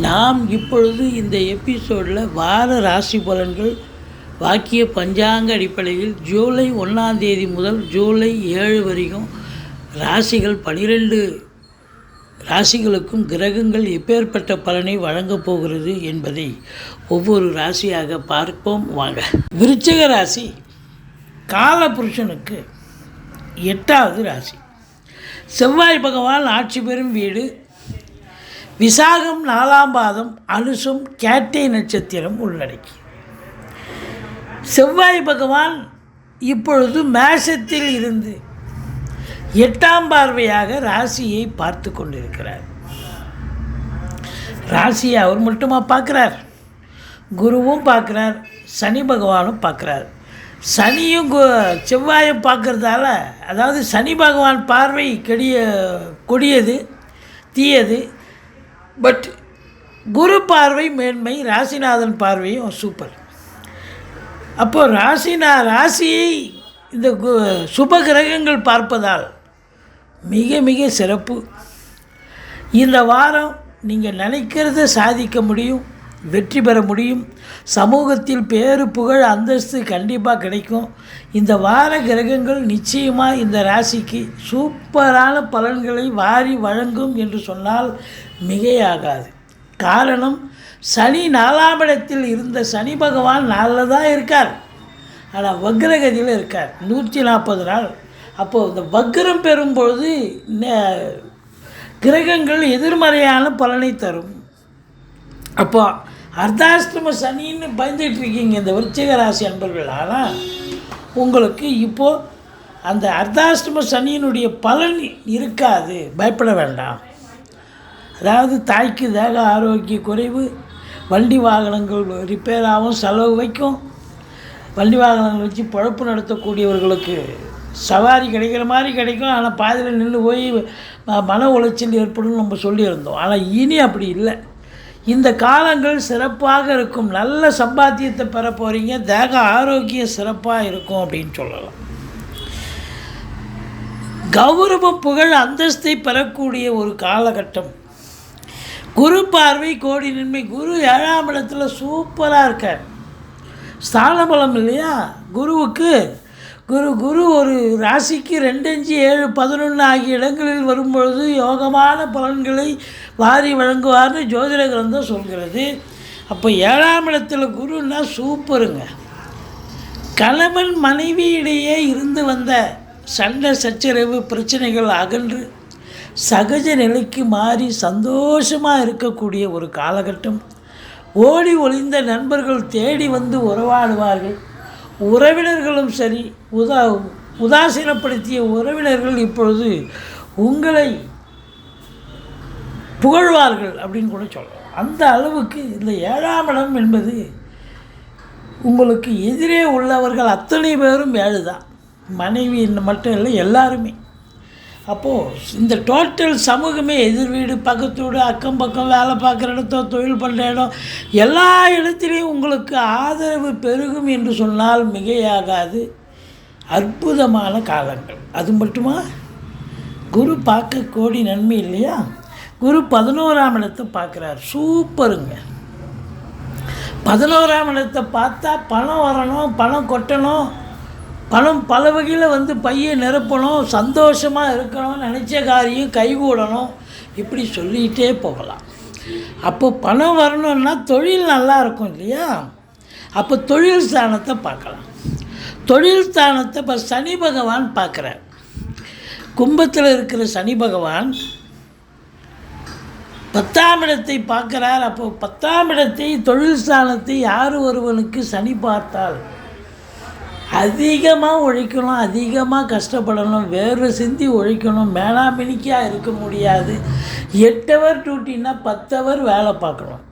நாம் இப்பொழுது இந்த எபிசோடில் வார ராசி பலன்கள் வாக்கிய பஞ்சாங்க அடிப்படையில் ஜூலை ஒன்றாம் தேதி முதல் ஜூலை ஏழு வரைக்கும் ராசிகள் பனிரெண்டு ராசிகளுக்கும் கிரகங்கள் எப்பேற்பட்ட பலனை வழங்கப் போகிறது என்பதை ஒவ்வொரு ராசியாக பார்ப்போம். வாங்க. விருச்சிக ராசி காலபுருஷனுக்கு எட்டாவது ராசி. செவ்வாய் பகவான் ஆட்சி பெறும் வீடு விசாகம் நாலாம் பாதம் அனுசும் கேட்டை நட்சத்திரம் உள்ளடக்கி. செவ்வாய் பகவான் இப்பொழுது மேஷத்தில் இருந்து எட்டாம் பார்வையாக ராசியை பார்த்து கொண்டிருக்கிறார். ராசியை அவர் மட்டுமா பார்க்குறார்? குருவும் பார்க்குறார் சனி பகவானும் பார்க்குறார். சனியும் செவ்வாயும் பார்க்குறதால அதாவது சனி பகவான் பார்வை கெடிய கொடியது தீயது பட் குரு பார்வை மேன்மை ராசிநாதன் பார்வையும் சூப்பர் அப்போது ராசினா ராசியை இந்த கு சுப கிரகங்கள் பார்ப்பதால் மிக மிக சிறப்பு. இந்த வாரம் நீங்கள் நினைக்கிறத சாதிக்க முடியும் வெற்றி பெற முடியும். சமூகத்தில் பேரு புகழ் அந்தஸ்து கண்டிப்பாக கிடைக்கும். இந்த வார கிரகங்கள் நிச்சயமாக இந்த ராசிக்கு சூப்பரான பலன்களை வாரி வழங்கும் என்று சொன்னால் மிகையாகாது. காரணம் சனி நாலாம் இடத்தில் இருந்த சனி பகவான் நாளில் தான் இருக்கார். ஆனால் வக்ரகதியில் இருக்கார். நூற்றி நாற்பது நாள். அப்போது இந்த வக்ரம் பெறும்பொழுது ந- கிரகங்கள் எதிர்மறையான பலனை தரும். அப்போ அர்த்தாஷ்டம சனின்னு பயந்துட்டு இருக்கீங்க இந்த விருச்சிக ராசி அன்பர்கள். ஆனால் உங்களுக்கு இப்போது அந்த அர்த்தாஷ்டம சனியினுடைய பலன் இருக்காது. பயப்பட வேண்டாம். அதாவது தாய்க்கு தேக ஆரோக்கிய குறைவு வண்டி வாகனங்கள் ரிப்பேர் ஆகும் செலவு வைக்கும். வண்டி வாகனங்கள் வச்சு பழப்பு நடத்தக்கூடியவர்களுக்கு சவாரி கிடைக்கிற மாதிரி கிடைக்கும். ஆனால் பாதியில் நின்று போய் மன உளைச்சல் ஏற்படும் நம்ம சொல்லியிருந்தோம். ஆனால் இனி அப்படி இல்லை. இந்த காலங்கள் சிறப்பாக இருக்கும். நல்ல சம்பாத்தியத்தை பெற போகிறீங்க தேக ஆரோக்கியம் சிறப்பாக இருக்கும் அப்படின்னு சொல்லலாம். கௌரவ புகழ் அந்தஸ்தை பெறக்கூடிய ஒரு காலகட்டம். குரு பார்வை கோடி நன்மை குரு ஏழாம் இடத்துல சூப்பராக இருக்க ஸ்தான பலம் இல்லையா? குருவுக்கு குரு குரு ஒரு ராசிக்கு ரெண்டஞ்சு ஏழு பதினொன்று ஆகிய இடங்களில் வரும்பொழுது யோகமான பலன்களை வாரி வழங்குவார்னு ஜோதிட கிரந்தம் சொல்கிறது. அப்போ ஏழாம் இடத்துல குருன்னா சூப்பருங்க. கணவன் மனைவியிடையே இருந்து வந்த சண்டை சச்சரவு பிரச்சனைகள் அகன்று சகஜ நிலைக்கு மாறி சந்தோஷமாக இருக்கக்கூடிய ஒரு காலகட்டம். ஓடி ஒளிந்த நண்பர்கள் தேடி வந்து உறவாடுவார்கள். உறவினர்களும் சரி உதா உதாசீனப்படுத்திய உறவினர்கள் இப்பொழுது உங்களை புகழ்வார்கள் அப்படின்னு கூட சொல்லலாம். அந்த அளவுக்கு இந்த ஏழாம் இடம் என்பது உங்களுக்கு எதிரே உள்ளவர்கள் அத்தனை பேரும் ஏழு தான் மனைவி மட்டும் இல்லை எல்லாருமே. அப்போது இந்த டோட்டல் சமூகமே எதிர் வீடு பக்கத்து வீடு அக்கம் பக்கம் வேலை பார்க்குற இடத்தோ தொழில் பண்ணுற இடம் எல்லா இடத்துலையும் உங்களுக்கு ஆதரவு பெருகும் என்று சொன்னால் மிகையாகாது. அற்புதமான காலங்கள். அது மட்டுமா? குரு பார்க்க கோடி நன்மை இல்லையா? குரு பதினோராம் இடத்தை பார்க்குறார். சூப்பருங்க. பதினோராம் இடத்தை பார்த்தா பணம் வரணும் பணம் கொட்டணும். பணம் பல வகையில் வந்து பையை நிரப்பணும் சந்தோஷமாக இருக்கணும் நினச்ச காரியம் கைகூடணும். இப்படி சொல்லிகிட்டே போகலாம். அப்போ பணம் வரணும்னா தொழில் நல்லா இருக்கும் இல்லையா? அப்போ தொழில் ஸ்தானத்தை பார்க்கலாம். தொழில் ஸ்தானத்தை இப்போ சனி பகவான் பார்க்குறார். கும்பத்தில் இருக்கிற சனி பகவான் பத்தாம் இடத்தை பார்க்குறார். அப்போ பத்தாம் இடத்தை தொழில் ஸ்தானத்தை யார் ஒருவனுக்கு சனி பார்த்தால்? அதிகமாக உழைக்கணும் அதிகமாக கஷ்டப்படணும் வேர்வை சிந்தி உழைக்கணும் மேலாமினிக்காக இருக்க முடியாது. எட்டு ஹவர் டியூட்டின்னா பத்து ஹவர் வேலை பார்க்கணும்.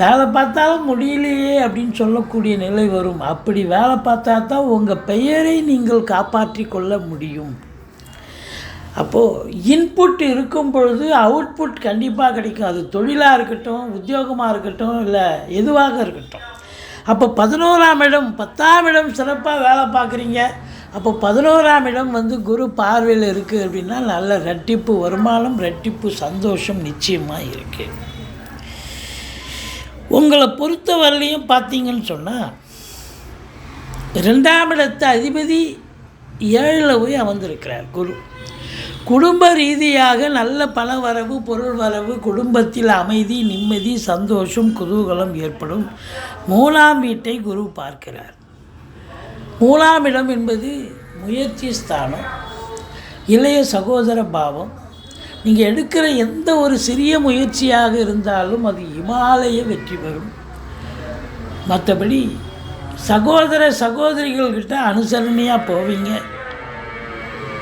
வேலை பார்த்தாலும் முடியலையே அப்படின்னு சொல்லக்கூடிய நிலை வரும். அப்படி வேலை பார்த்தா தான் உங்கள் பெயரை நீங்கள் காப்பாற்றி கொள்ள முடியும். அப்போது இன்புட் இருக்கும் பொழுது அவுட்புட் கண்டிப்பாக கிடைக்கும். அது தொழிலாக இருக்கட்டும் உத்தியோகமாக இருக்கட்டும் இல்லை எதுவாக இருக்கட்டும். அப்போ பதினோராம் இடம் பத்தாம் இடம் சிறப்பாக வேலை பார்க்குறீங்க. அப்போ பதினோராம் இடம் வந்து குரு பார்வையில் இருக்குது அப்படின்னா நல்ல ரெட்டிப்பு வருமானம் ரெட்டிப்பு சந்தோஷம் நிச்சயமாக இருக்குது உங்களை பொறுத்த வரலையும் பார்த்தீங்கன்னு சொன்னால் ரெண்டாம் இடத்து அதிபதி ஏழில் போய் அமர்ந்திருக்கிறார் குரு. குடும்ப ரீதியாக நல்ல பணவரவு பொருள் வரவு குடும்பத்தில் அமைதி நிம்மதி சந்தோஷம் குதூகலம் ஏற்படும். மூலாம் வீட்டை குரு பார்க்கிறார். மூலாம் இடம் என்பது முயற்சி ஸ்தானம் இளைய சகோதர பாவம். நீங்கள் எடுக்கிற எந்த ஒரு சிறிய முயற்சியாக இருந்தாலும் அது இமாலய வெற்றி பெறும். மற்றபடி சகோதர சகோதரிகள்கிட்ட அனுசரணையாக போவீங்க.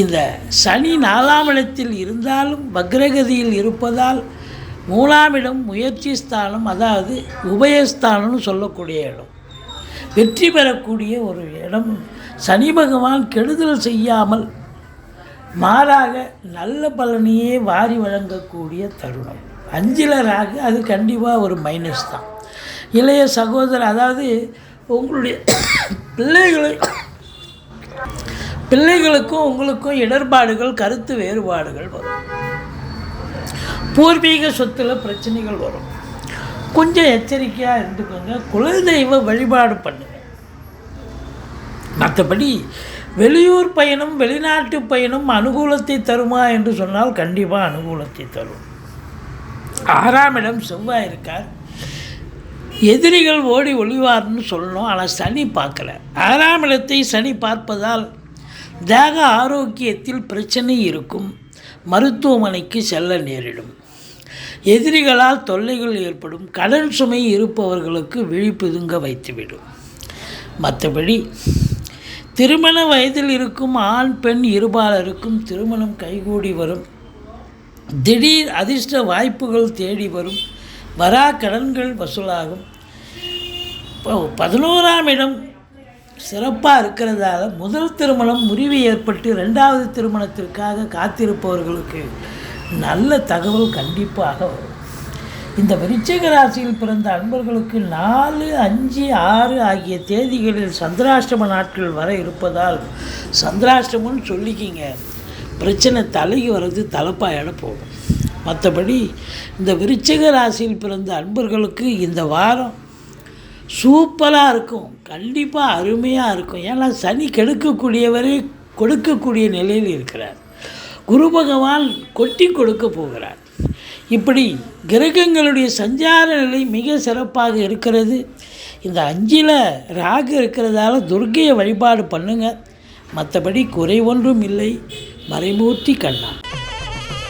இந்த சனி நாலாம் இடத்தில் இருந்தாலும் வக்ரகதியில் இருப்பதால் மூணாம் இடம் முயற்சி ஸ்தானம் அதாவது உபயஸ்தானம்னு சொல்லக்கூடிய இடம். வெற்றி பெறக்கூடிய ஒரு இடம். சனி பகவான் கெடுதல் செய்யாமல் மாறாக நல்ல பலனையே வாரி வழங்கக்கூடிய தருணம். அஞ்சிலராக அது கண்டிப்பாக ஒரு மைனஸ் தான். இளைய சகோதரர் அதாவது உங்களுடைய பிள்ளைகளை பிள்ளைகளுக்கும் உங்களுக்கும் இடர்பாடுகள் கருத்து வேறுபாடுகள் வரும். பூர்வீக சொத்தில் பிரச்சனைகள் வரும். கொஞ்சம் எச்சரிக்கையாக இருந்துக்கோங்க. குலதெய்வ வழிபாடு பண்ணுங்கள் மற்றபடி வெளியூர் பயணம் வெளிநாட்டு பயணம் அனுகூலத்தை தருமா என்று சொன்னால் கண்டிப்பாக அனுகூலத்தை தரும். ஆறாம் இடம் செவ்வாய் இருக்கார். எதிரிகள் ஓடி ஒளிவார்னு சொல்லணும். ஆனால் சனி பார்க்கல. ஆறாம் இடத்தை சனி பார்ப்பதால் தேக ஆரோக்கியத்தில் பிரச்சனை இருக்கும். மருத்துவமனைக்கு செல்ல நேரிடும். எதிரிகளால் தொல்லைகள் ஏற்படும். கடன் சுமை இருப்பவர்களுக்கு விழிப்புதுங்க வைத்துவிடும். மற்றபடி திருமண வயதில் இருக்கும் ஆண் பெண் இருபாலருக்கும் திருமணம் கைகூடி வரும். திடீர் அதிர்ஷ்ட வாய்ப்புகள் தேடி வரும். வரா கடன்கள் வசூலாகும். பதினோராம் இடம் சிறப்பாக இருக்கிறதால முதல் திருமணம் முறிவு ஏற்பட்டு ரெண்டாவது திருமணத்திற்காக காத்திருப்பவர்களுக்கு நல்ல தகவல் கண்டிப்பாக வரும். இந்த விருச்சிக ராசியில் பிறந்த அன்பர்களுக்கு நாலு அஞ்சு ஆறு ஆகிய தேதிகளில் சந்திராஷ்டம நாட்கள் வர இருப்பதால் சந்திராஷ்டமம்னு சொல்லிக்கிங்க. பிரச்சனை தலைக்கு வர்றது தலைப்பாயோட போகும். மற்றபடி இந்த விருச்சிக ராசியில் பிறந்த அன்பர்களுக்கு இந்த வாரம் சூப்பராக இருக்கும். கண்டிப்பாக அருமையாக இருக்கும். ஏன்னா சனி கெடுக்கக்கூடியவரே கொடுக்கக்கூடிய நிலையில் இருக்கிறார். குரு பகவான் கொட்டி கொடுக்க போகிறார். இப்படி கிரகங்களுடைய சஞ்சார நிலை மிக சிறப்பாக இருக்கிறது. இந்த அஞ்சில் ராகு இருக்கிறதால துர்க்கையை வழிபாடு பண்ணுங்க. மற்றபடி குறை ஒன்றும் இல்லை. மறைமூர்த்தி கண்ணா.